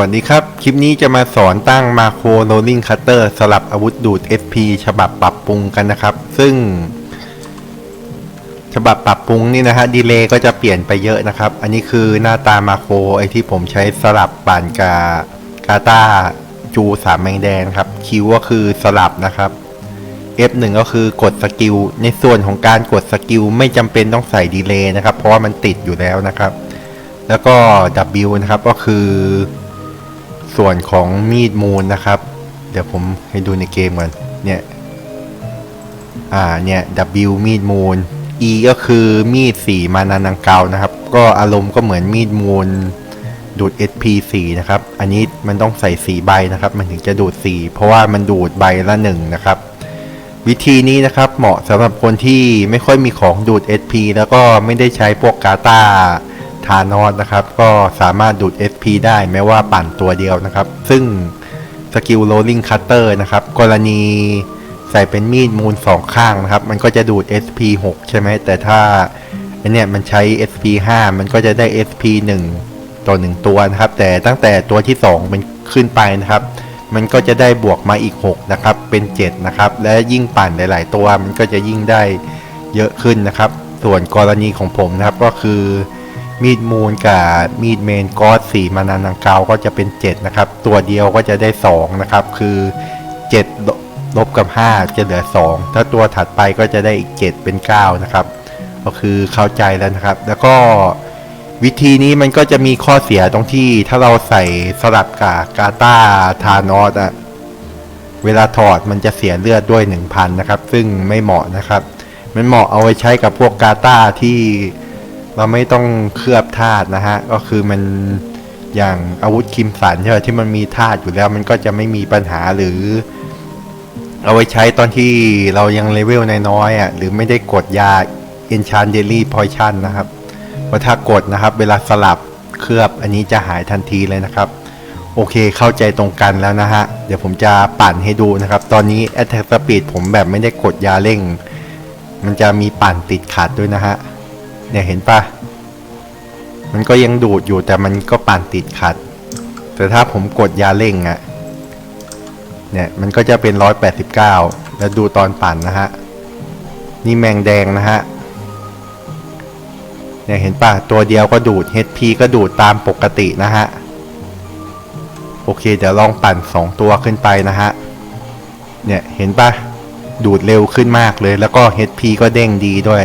วัสดีครับ คลิปนี้จะมาสอนตั้งมาโครโรลลิงคัตเตอร์สลับอาวุธดูด SP ฉบับปรับปรุงกันนะครับ ซึ่ง ฉบับปรับปรุงนี่นะฮะดีเลย์ก็จะเปลี่ยนไปเยอะนะครับ อันนี้คือหน้าตามาโครไอที่ผมใช้สลับป่านกากาตาจูสามแมงแดงครับคิวก็คือสลับนะครับ F1 ก็คือกดสกิลในส่วนของการกดสกิลไม่จำเป็นต้องใส่ดีเลย์นะครับ เพราะว่ามันติดอยู่แล้วนะครับ แล้วก็ W นะครับก็คือ ส่วนของมีดมูลนะครับ เดี๋ยวผมให้ดูในเกมก่อนเนี่ย อ่าเนี่ย W มีดมูล E ก็คือมีดสีมานานังเกานะครับ ก็อารมณ์ก็เหมือนมีดมูลดูด SP สีนะครับ อันนี้มันต้องใส่สีใบนะครับ มันถึงจะดูดสีเพราะว่ามันดูดใบละหนึ่งนะครับ วิธีนี้นะครับเหมาะสำหรับคนที่ไม่ค่อยมีของดูด SP แล้วก็ไม่ได้ใช้พวกกาตา ทานอสนะครับ ก็สามารถดูด SP ได้แม้ว่าปั่นตัวเดียวนะครับ ซึ่งสกิลโรลลิงคัตเตอร์นะครับ กรณีใส่เป็นมีดมูลสองข้างนะครับ มันก็จะดูด SP 6 ใช่ไหม แต่ถ้าอันเนี้ยมันใช้ SP 5 มันก็จะได้ SP 1 ต่อ 1 ตัวนะครับ แต่ตั้งแต่ตัวที่2มันขึ้นไปนะครับ มันก็จะได้บวกมาอีก 6 นะครับ เป็น 7 นะครับ และยิ่งปั่นหลาย ๆ ตัว มันก็จะยิ่งได้เยอะขึ้นนะครับ ส่วนกรณีของผมนะครับก็คือ มีดมูลกับมีดเมนกอสสีมานานังเกาก็จะเป็น 7 นะครับ ตัวเดียวก็จะได้ 2 นะครับ คือ 7 ลบกับ 5 จะเหลือ 2 ถ้าตัวถัดไปก็จะได้อีก 7 เป็น 9 นะครับ ก็คือเข้าใจแล้วนะครับ แล้วก็วิธีนี้มันก็จะมีข้อเสียตรงที่ถ้าเราใส่สลับกับกาตาทานอสอะเวลาถอดมันจะเสียเลือดด้วย 1,000 นะครับ ซึ่งไม่เหมาะนะครับ มันเหมาะเอาไว้ใช้กับพวกกาตาที่ เราไม่ต้องเคลือบธาตุนะฮะ ก็คือมันอย่างอาวุธคิมสันใช่ไหมที่มันมีธาตุอยู่แล้วมันก็จะไม่มีปัญหาหรือ เอาไว้ใช้ตอนที่เรายังเลเวลน้อยๆอะหรือไม่ได้กดยา Enchant Daily Poison นะครับเพราะถ้ากดนะครับ เวลาสลับเคลือบอันนี้จะหายทันทีเลยนะครับ โอเคเข้าใจตรงกันแล้วนะฮะ เดี๋ยวผมจะปั่นให้ดูนะครับ ตอนนี้ Attack Speed ผมแบบไม่ได้กดยาเร่ง มันจะมีปั่นติดขัดด้วยนะฮะ เนี่ยเห็นปะมันก็ยังดูดอยู่แต่มันก็ปั่นติดขัด แต่ถ้าผมกดยาเร่งอะเนี่ยมันก็จะเป็น 189 แล้วดูตอนปั่นนะฮะ นี่แมงแดงนะฮะ เนี่ยเห็นปะตัวเดียวก็ดูด HP ก็ดูดตามปกตินะฮะ โอเคเดี๋ยวลองปั่น 2 ตัวขึ้นไปนะฮะ เนี่ยเห็นปะดูดเร็วขึ้นมากเลย แล้วก็ HP ก็เด้งดีด้วย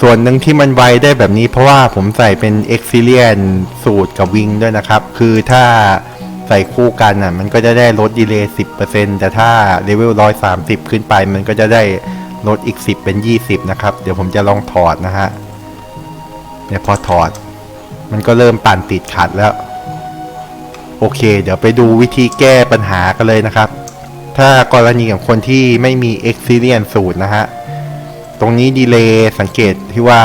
ส่วนหนึ่งที่มันไวได้แบบนี้เพราะว่าผมใส่เป็น e x i l i a n สูตรกับวิงด้วยนะครับ คือถ้าใส่คู่กันอะ มันก็จะได้ลดดีเลย์10%แต่ถ้าเลเวล130 ขึ้นไป มันก็จะได้ลดอีก 10 เป็น 20 นะครับ เดี๋ยวผมจะลองถอดนะฮะเนี่ยพอถอด มันก็เริ่มปั่นติดขัดแล้ว โอเค เดี๋ยวไปดูวิธีแก้ปัญหากันเลยนะครับ ถ้ากรณีของคนที่ไม่มี e x i l i a n สูตรนะฮะ ตรงนี้ดีเลย์สังเกตที่ว่า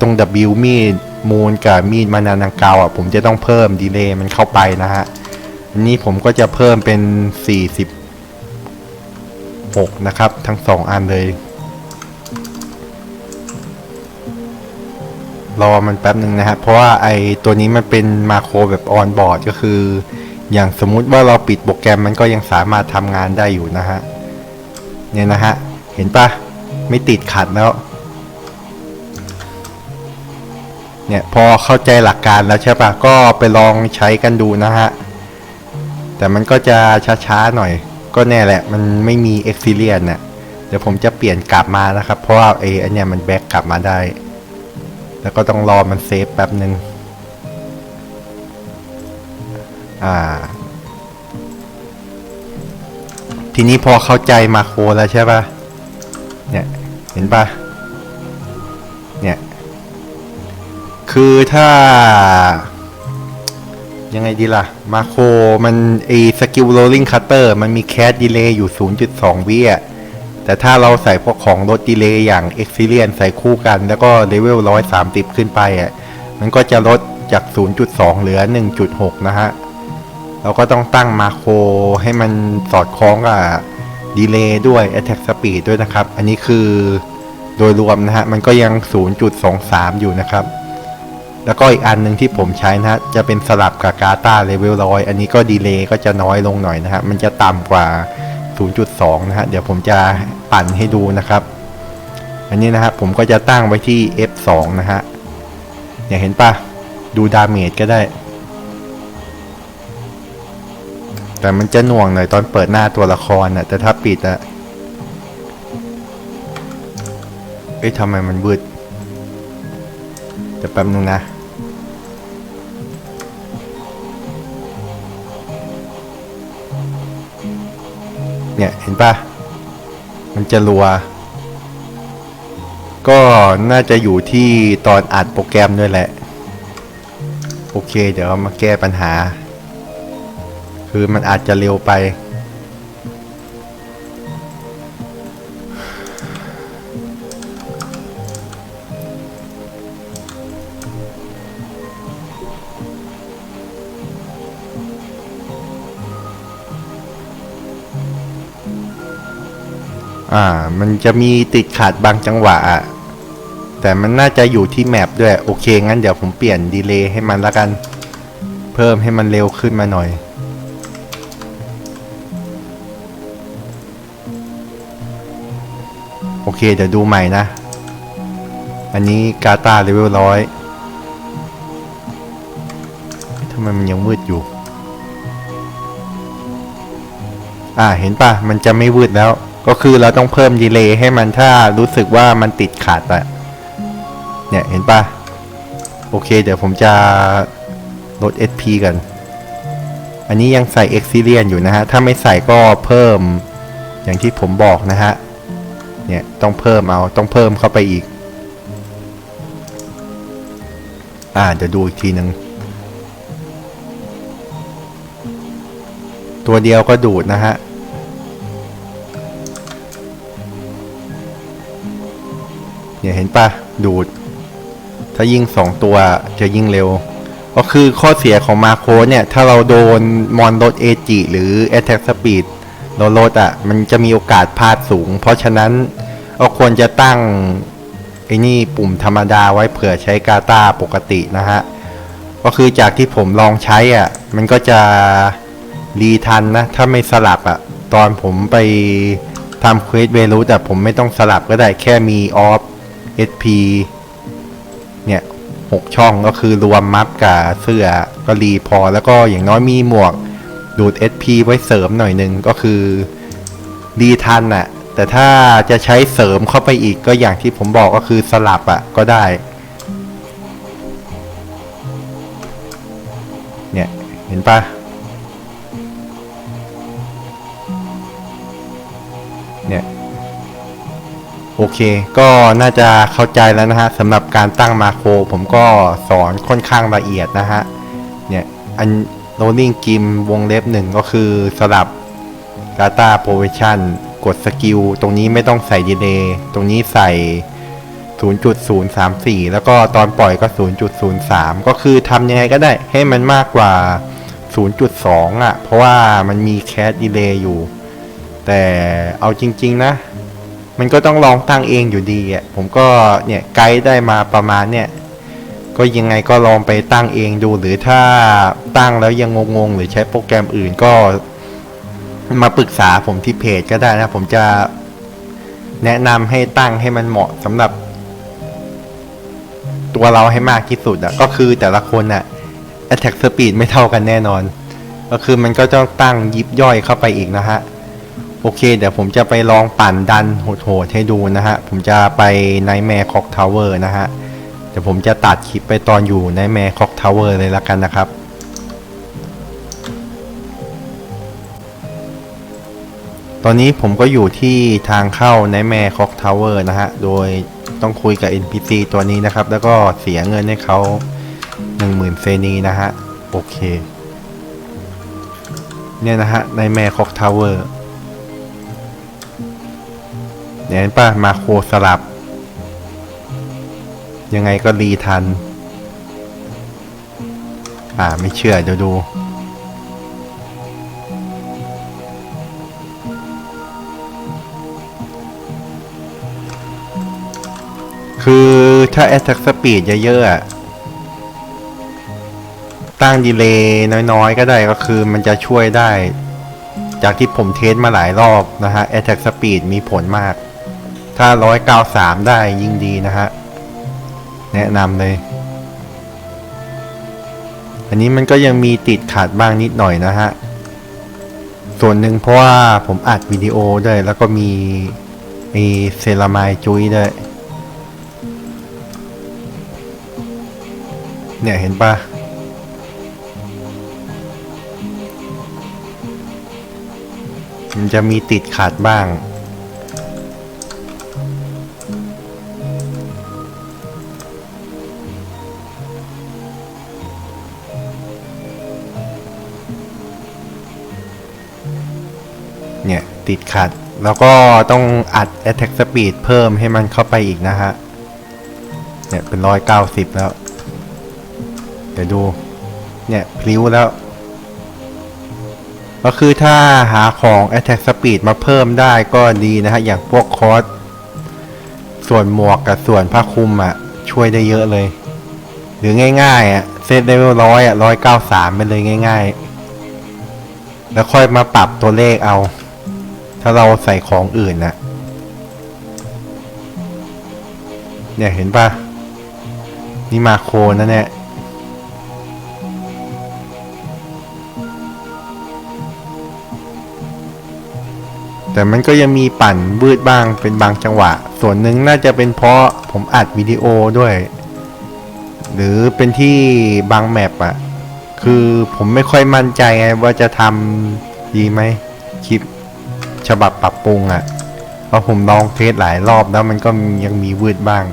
ตรง W มีดมูลกับมีดมานานังเกาอะผมจะต้องเพิ่มดีเลย์มันเข้าไปนะฮะอันนี้ผมก็จะเพิ่มเป็น 46 นะครับ ทั้งสองอันเลย รอมันแป๊บหนึ่งนะฮะ เพราะว่าไอตัวนี้มันเป็นมาโครแบบออนบอร์ดก็คือ อย่างสมมุติว่าเราปิดโปรแกรมมันก็ยังสามารถทำงานได้อยู่นะฮะ เนี่ยนะฮะ เห็นปะ ไม่ติดขัดแล้ว เนี่ยพอเข้าใจหลักการแล้วใช่ปะก็ไปลองใช้กันดูนะฮะ แต่มันก็จะช้าๆหน่อย ก็แน่แหละ มันไม่มี e x i l i a n เนี่ยเดี๋ยวผมจะเปลี่ยนกลับมานะครับ เพราะว่าเออันเนี้ยมันแบ็กกลับมาได้ แล้วก็ต้องรอมันเซฟแป๊บหนึ่งอ่า ทีนี้พอเข้าใจมาโครแล้วใช่ป่ะ เนี่ยเห็นปะเนี่ยคือถ้า ยังไงดีล่ะ มาโครมันไอสกิลโรลลิงคัตเตอร์มันมีแคสดีเลย์อยู่ 0.2 วิอะแต่ถ้าเราใส่พวกของลดดีเลย์อย่าง e x i l i a n ใส่คู่กัน แล้วก็เลเวล130 ขึ้นไปอะมันก็จะลดจาก 0.2 เหลือ 1.6 นะฮะ เราก็ต้องตั้งมาโครให้มันสอดคล้องกับ ดีเลย์ด้วย attack speed ด้วยนะครับ อันนี้คือโดยรวมนะฮะ มันก็ยัง 0.23 อยู่นะครับ แล้วก็อีกอันหนึ่งที่ผมใช้นะฮะ จะเป็นสลับกับกาตาเลเวลร้อยอันนี้ก็ดีเลย์ก็จะน้อยลงหน่อยนะฮะ มันจะต่ำกว่า 0.2 นะฮะ เดี๋ยวผมจะปั่นให้ดูนะครับ อันนี้นะฮะผมก็จะตั้งไว้ที่ F2 นะฮะเนี่ยเห็นปะดูดาเมจก็ได้ แต่มันจะหน่วงหน่อยตอนเปิดหน้าตัวละครนะแต่ถ้าปิดอะเอ้ยทำไมมันวืดเดี๋ยวแป๊บนึงนะ เนี่ย เห็นปะมันจะรัว ก็น่าจะอยู่ที่ตอนอัดโปรแกรมด้วยแหละ โอเค เดี๋ยวมาแก้ปัญหา คือมันอาจจะเร็วไป อ่า มันจะมีติดขัดบางจังหวะอะแต่มันน่าจะอยู่ที่แมปด้วย โอเค งั้นเดี๋ยวผมเปลี่ยนดีเลย์ให้มันละกัน เพิ่มให้มันเร็วขึ้นมาหน่อย โอเค เดี๋ยวดูใหม่นะ อันนี้กาตาเลเวลร้อยทำไมมันยังมืดอยู่ อ่า เห็นปะมันจะไม่วืดแล้ว ก็คือเราต้องเพิ่มดีเลย์ให้มันถ้ารู้สึกว่ามันติดขัดอะเนี่ย เห็นปะโอเค เดี๋ยวผมจะลด SP กัน อันนี้ยังใส่ e x i l i e n อยู่นะฮะ ถ้าไม่ใส่ก็เพิ่มอย่างที่ผมบอกนะฮะ เนี่ยต้องเพิ่มเอาต้องเพิ่มเข้าไปอีก อ่าเดี๋ยวดูอีกทีหนึ่งตัวเดียวก็ดูดนะฮะเนี่ยเห็นปะดูด ถ้ายิ่งสองตัวจะยิ่งเร็ว ก็คือข้อเสียของมาโคเนี่ย ถ้าเราโดนมอนลดเอจิหรือ Attack Speed เราลด อะ มันจะมีโอกาสพลาดสูง เพราะฉะนั้นเราควรจะตั้งไอ้นี่ปุ่มธรรมดาไว้เผื่อใช้กาตาปกตินะฮะ ก็คือจากที่ผมลองใช้อะ มันก็จะรีทันนะ ถ้าไม่สลับอะ ตอนผมไปทำเควสเวลูแต่ผมไม่ต้องสลับก็ได้แค่มีออฟ SP เนี่ยหกช่องก็คือรวมมัฟกับเสื้อก็รีพอ แล้วก็อย่างน้อยมีหมวก ดูด SP ไว้เสริมหน่อยหนึ่งก็คือรีทันอะ่ะแต่ถ้าจะใช้เสริมเข้าไปอีกก็อย่างที่ผมบอกก็คือสลับอะ่ะก็ได้ เนี่ย เห็นปะเนี่ย โอเค ก็น่าจะเข้าใจแล้วนะฮะสำหรับการตั้งมาโคร ผมก็สอนค่อนข้างละเอียดนะฮะ เนี่ย อัน โรลลิ่งกิมวงเล็บหนึ่งก็คือสลับ Data p r o v i s i o n กดสกิล ตรงนี้ไม่ต้องใส่ดีเลย์ตรงนี้ใส่ 0.034 แล้วก็ตอนปล่อยก็ 0.03 ก็คือทำยังไงก็ได้ให้มันมากกว่า 0.2 อะ เพราะว่ามันมีแคสดีเลย์อยู่ แต่เอาจริง ๆ นะ มันก็ต้องลองตั้งเองอยู่ดีอะ ผมก็เนี่ยไกด์ได้มาประมาณเนี่ย ก็ยังไงก็ลองไปตั้งเองดูหรือถ้าตั้งแล้วยังงงๆ หรือใช้โปรแกรมอื่นก็มาปรึกษาผมที่เพจก็ได้นะ ผมจะแนะนำให้ตั้งให้มันเหมาะสำหรับ ตัวเราให้มากที่สุดอะก็คือแต่ละคนอะ attack speed ไม่เท่ากันแน่นอน ก็คือมันก็ต้องตั้งยิบย่อยเข้าไปอีกนะฮะ โอเค เดี๋ยวผมจะไปลองปั่นดันโหดๆให้ดูนะฮะ ผมจะไปในแมร์คอกทาวเวอร์นะฮะ ดี๋ยวผมจะตัดคลิปไปตอนอยู่ในแมร์คอกทาวเวอร์เลยละกันนะครับ ตอนนี้ผมก็อยู่ที่ทางเข้าในแมร์คอกทาวเวอร์นะฮะ โดยต้องคุยกับ NPC ตัวนี้นะครับ แล้วก็เสียเงินให้เขา 10,000 เซนีนะฮะ โอเค เนี่ยนะฮะ ในแมร์คอกทาวเวอร์เนี่ยป่ะมาโคสลับ ยังไงก็รีทัน อ่าไม่เชื่อเดี๋ยวดู คือถ้า attack speed เยอะๆตั้งดีเลย์น้อยๆ ก็ได้ก็คือมันจะช่วยได้ จากที่ผมเทสมาหลายรอบนะฮะ Attack Speed มีผลมาก ถ้า 193 ได้ยิ่งดีนะฮะ แนะนำเลย อันนี้มันก็ยังมีติดขัดบ้างนิดหน่อยนะฮะ ส่วนหนึ่งเพราะว่าผมอัดวิดีโอด้วย แล้วก็มีไอเซรามายจุ้ยด้วย เนี่ยเห็นปะมันจะมีติดขัดบ้าง เนี่ย ติดขัด แล้วก็ต้องอัด attack speed เพิ่มให้มันเข้าไปอีกนะฮะ เนี่ยเป็นร้อยเก้าสิบแล้ว เดี๋ยวดู เนี่ยพลิ้วแล้ว ก็คือถ้าหาของ attack speed มาเพิ่มได้ก็ดีนะฮะ อย่างพวกคอสส่วนหมวกกับส่วนผ้าคลุมอะ ช่วยได้เยอะเลย หรือง่าย ๆอะเซตเลเวลร้อยอะร้อยเก้าสามไปเลยง่าย ๆ แล้วค่อยมาปรับตัวเลขเอา ถ้าเราใส่ของอื่นนะเนี่ยเห็นปะนี่มาโครนะเนี่ยแต่มันก็ยังมีปั่นวืดบ้างเป็นบางจังหวะ ส่วนหนึ่งน่าจะเป็นเพราะผมอัดวิดีโอด้วย หรือเป็นที่บางแมปอะคือผมไม่ค่อยมั่นใจไงว่าจะทำดีไหมคลิป ฉบับปรับปรุงอะเพราะผมลองเทสหลายรอบแล้วมันก็ยังมีวืดบ้าง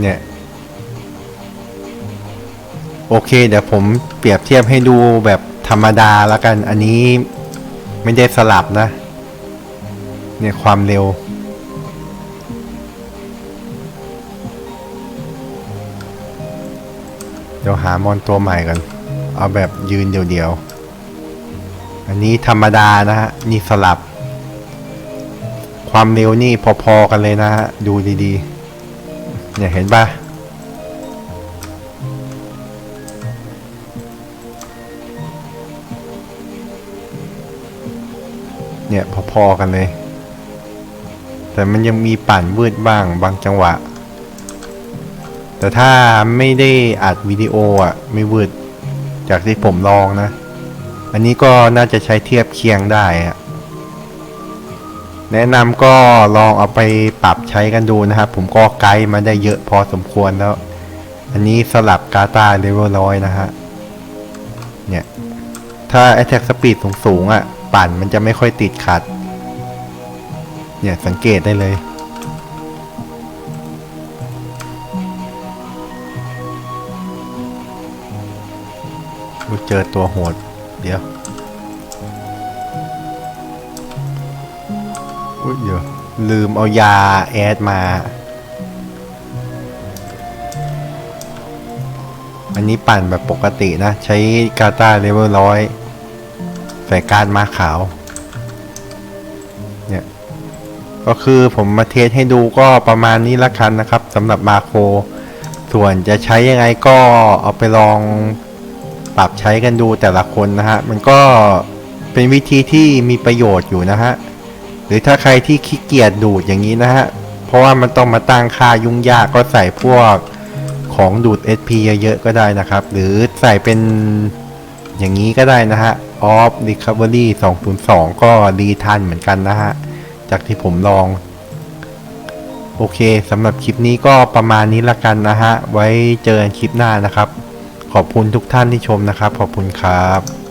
เนี่ย โอเค เดี๋ยวผมเปรียบเทียบให้ดูแบบธรรมดาแล้วกัน อันนี้ไม่ได้สลับนะ เนี่ยความเร็ว เดี๋ยวหามอนตัวใหม่กันเอาแบบยืนเดียวๆ อันนี้ธรรมดานะฮะ นี่สลับ ความเร็วนี่พอๆกันเลยนะฮะ ดูดีๆ เนี่ยเห็นปะเนี่ยพอๆกันเลย แต่มันยังมีปั่นวืดบ้างบางจังหวะ แต่ถ้าไม่ได้อัดวิดีโออะไม่วืดจากที่ผมลองนะ อันนี้ก็น่าจะใช้เทียบเคียงได้อะแนะนำก็ลองเอาไปปรับใช้กันดูนะครับ ผมก็ไกด์มาได้เยอะพอสมควรแล้ว อันนี้สลับกาตาเลเวลร้อยนะฮะ เนี่ย ถ้า attack speed สูงๆอะ ปั่นมันจะไม่ค่อยติดขัด เนี่ยสังเกตได้เลย เจอตัวโหด เดี๋ยวอุ้ยเดี๋ยว ลืมเอายาแอดมา อันนี้ปั่นแบบปกตินะ ใช้กาตาเลเวลร้อยใส่การมาขาว เนี่ย ก็คือผมมาเทสให้ดูก็ประมาณนี้ละกันนะครับสำหรับมาโคส่วนจะใช้ยังไงก็เอาไปลอง ปรับใช้กันดูแต่ละคนนะฮะ มันก็เป็นวิธีที่มีประโยชน์อยู่นะฮะ หรือถ้าใครที่ขี้เกียจดูดอย่างนี้นะฮะ เพราะว่ามันต้องมาตั้งค่ายุ่งยากก็ใส่พวกของดูด SP เยอะๆก็ได้นะครับ หรือใส่เป็นอย่างนี้ก็ได้นะฮะ off recovery 202 ก็รีทันเหมือนกันนะฮะ จากที่ผมลอง โอเคสำหรับคลิปนี้ก็ประมาณนี้ละกันนะฮะ ไว้เจอกันคลิปหน้านะครับ ขอบคุณทุกท่านที่ชมนะครับ ขอบคุณครับ